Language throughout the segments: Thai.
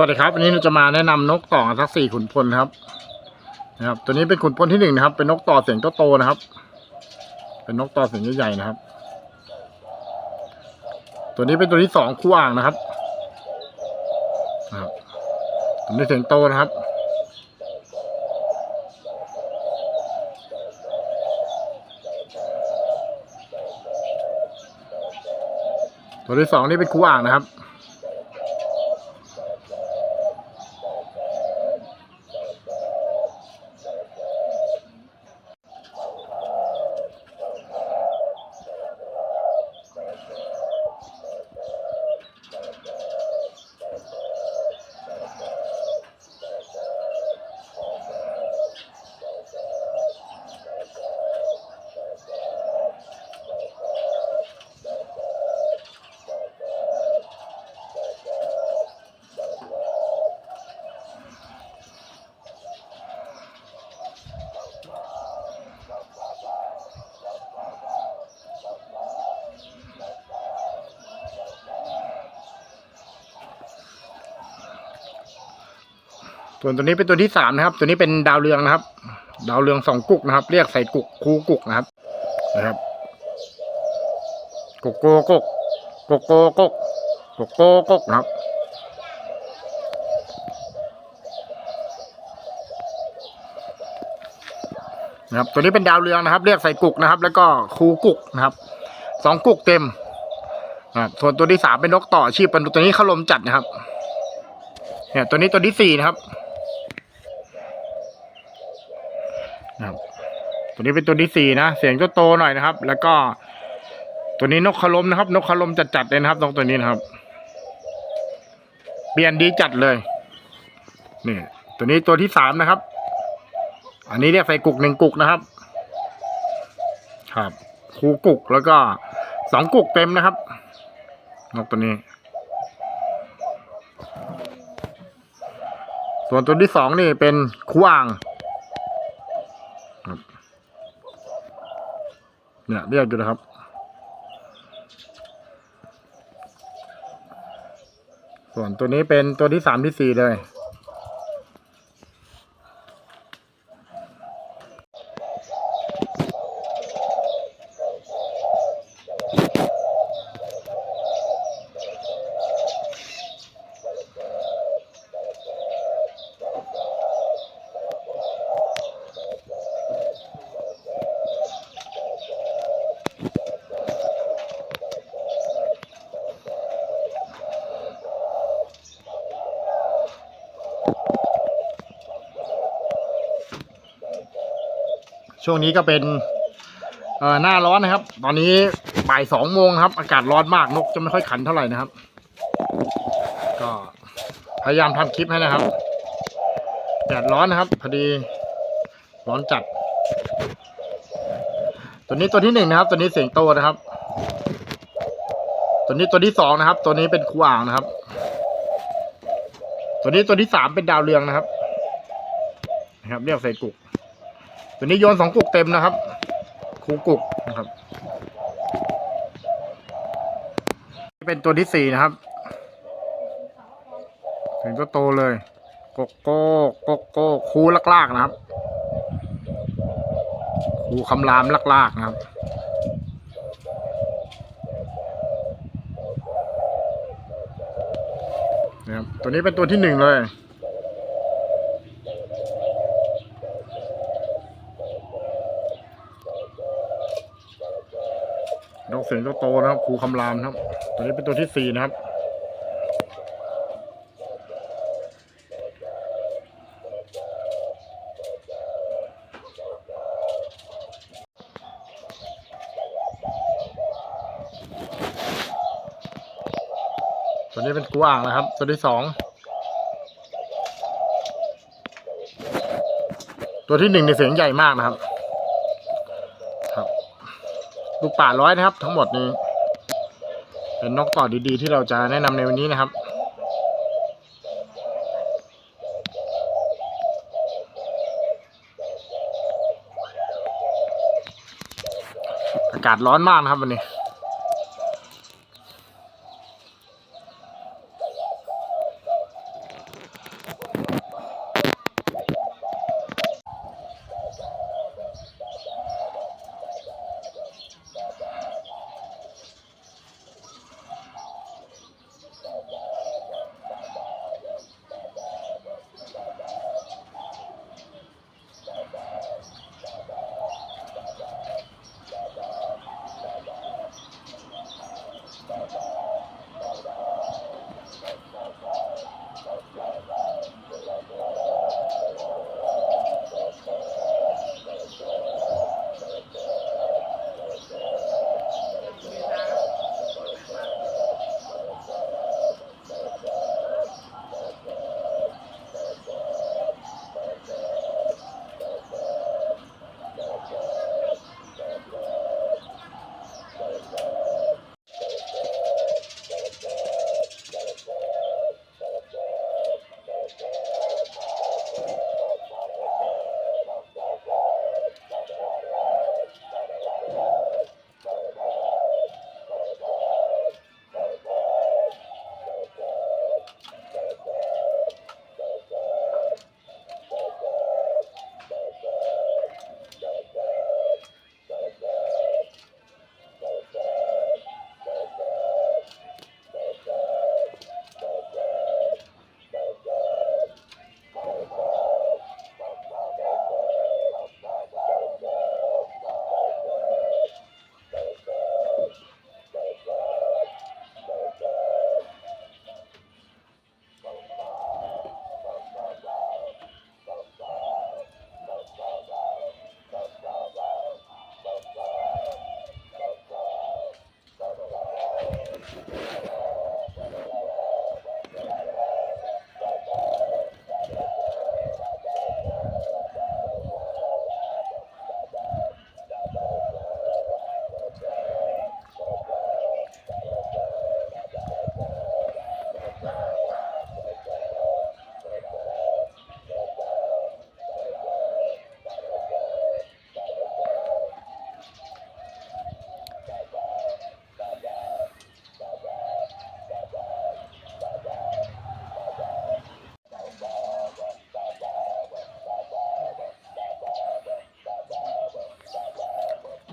วัสดีครับวันนี้เราจะมาแนะนำนกต่อทักสี่ขุนพลครับนะครับ ตัวนี้เป็นขุนพลที่หนึ่งนะครับ เป็นนกต่อเสียงโตๆนะครับ เป็นนกต่อเสียงใหญ่ๆนะครับ ตัวนี้เป็นตัวที่สองคู่อ่างนะครับนะครับตัวนี้เสียงโตนะครับตัวที่สองนี่เป็นคู่อ่างนะครับ ส่วนตัวนี้เป็นตัวที่สามนะครับ ตัวนี้เป็นดาวเรืองนะครับ ดาวเรืองสองกุกนะครับ เรียกใส่กุกคูกุกนะครับ นะครับกุกโกกกกุกโกกกกุกโกกกนะครับนะครับ ตัวนี้เป็นดาวเรืองนะครับ เรียกใส่กุกนะครับ แล้วก็คูกุกนะครับสองกุกเต็มนะครับส่วนตัวที่สามเป็นนกต่อชีพเป็นตัวนี้เขาลมจัดนะครับเนี่ยตัวนี้ตัวที่สี่นะครับ ตัวนี้เป็นตัวที่สี่นะ เสียงก็โตหน่อยนะครับ แล้วก็ตัวนี้นกขลมนะครับ นกขลมจัดๆเลยนะครับนกตัวนี้นะครับ เปลี่ยนดีจัดเลยนี่ตัวนี้ตัวที่สามนะครับ อันนี้เรียกใส่กุกหนึ่งกุกนะครับ ครับคูกุกแล้วก็สองกุกเต็มนะครับ นกตัวนี้ ส่วนตัวที่สองนี่เป็นคูอ่างครับ เนี่ยเรียกอยู่นะครับ ส่วนตัวนี้เป็นตัวที่สามที่สี่เลย ช่วงนี้ก็เป็นเอ่อหน้าร้อนนะครับ ตอนนี้บ่ายสองโมงครับ อากาศร้อนมากนกจะไม่ค่อยขันเท่าไหร่นะครับ ก็พยายามทำคลิปให้นะครับแดดร้อนนะครับ พอดีร้อนจัด ตัวนี้ตัวที่หนึ่งนะครับ ตัวนี้เสียงโตนะครับ ตัวนี้ตัวที่สองนะครับ ตัวนี้เป็นครูอ่างนะครับ ตัวนี้ตัวที่สามเป็นดาวเรืองนะครับนะครับเรียกใส่กุก วนี้โยนสองกุกเต็มนะครับคูกุกนะครับเป็นตัวที่สี่นะครับถึงก็โตเลยโกโก้โกโก้คูลากๆนะครับคูคำรามลากๆนะครับนะครับตัวนี้เป็นตัวที่หนึ่งเลย เสียงโตนะครับครูคำรามนะครับ ตัวนี้เป็นตัวที่สี่นะครับตัวนี้เป็นกูอ่างนะครับ ตัวที่สองตัวที่หนึ่งในเสียงใหญ่มากนะครับ ลูกป่าร้อยนะครับ ทั้งหมดนี้เป็นนกต่อดีๆ ที่เราจะแนะนำในวันนี้นะครับอากาศร้อนมากนะครับวันนี้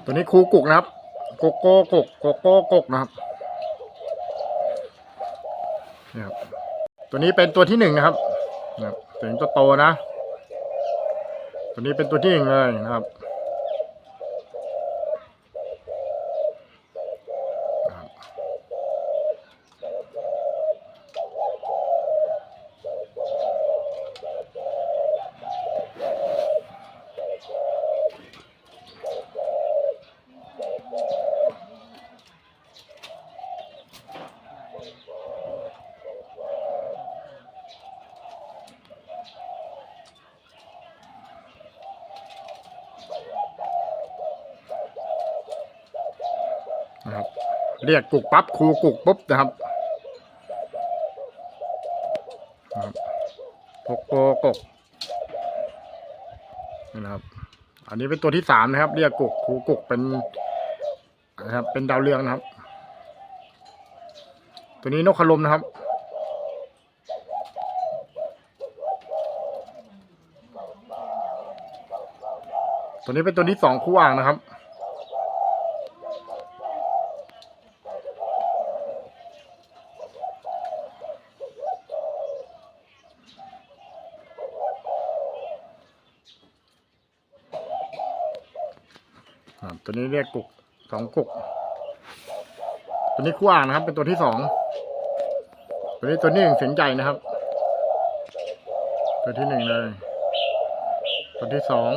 ตัวนี้ครูกุกนะครับโกโก้กกโกโก้กกนะครับนี่ครับ ตัวนี้เป็นตัวที่หนึ่งนะครับนะครับตัวนี้ตัวโตนะ ตัวนี้เป็นตัวที่หนึ่งเลยนะครับ เรียกกุกปั๊บครูกุกปุ๊บนะครับนะครับโกโกกกนี่นะครับ อันนี้เป็นตัวที่สามนะครับ เรียกกุกครูกุกเป็นนะครับ เป็นดาวเรืองนะครับ ตัวนี้นกขลมนะครับตัวนี้เป็นตัวที่สองคู่อ่างนะครับ นี้เรียกกุกสองกุก ตัวนี้คู่อ่างนะครับ เป็นตัวที่สองตัวนี้ตัวนี้หนึ่งเสียงใหญ่นะครับ ตัวที่หนึ่งเลย ตัวที่สอง